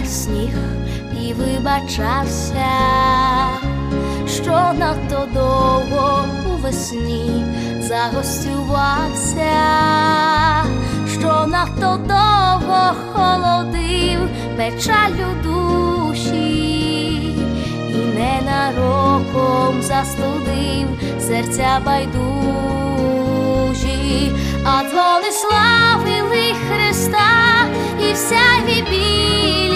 падав сніг і вибачався, що надто довго у весні загостювався, що надто довго холодив печаль у душі, і ненароком застудив серця байдужі, а дзвони славили Христа і вся білім,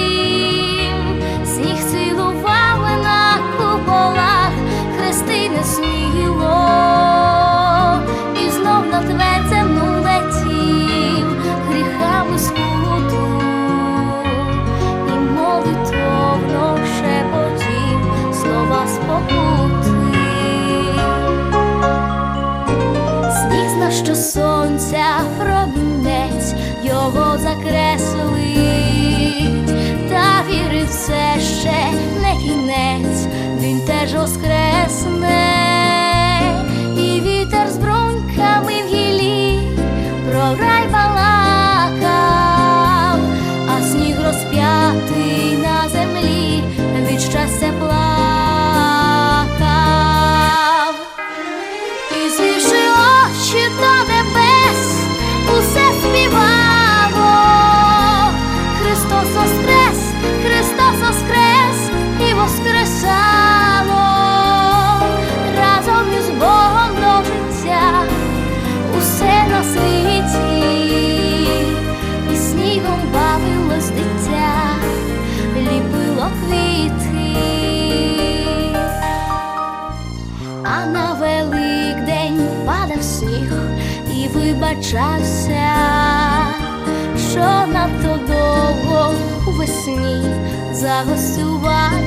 сонця промінець його закреслить, вибачався, що надто довго у весні загостювався,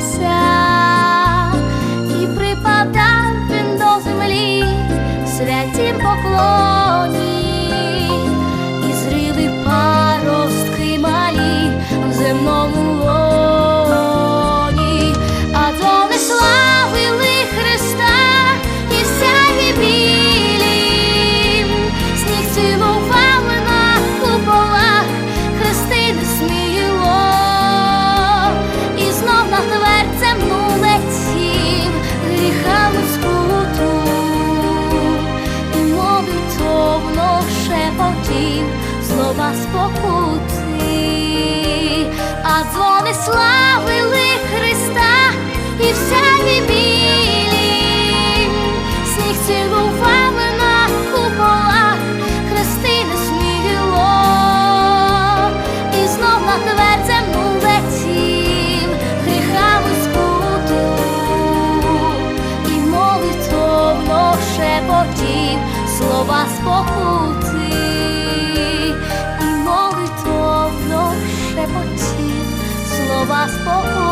шепотів слова спокути, а дзвони славили Христа і вся білі, сніг цілували на куполах, хрести сміло, і знов на тверцем ну летів, гріхами скуту, і молитовно шепотів слова спокути, молитовно шепотів слова спокути.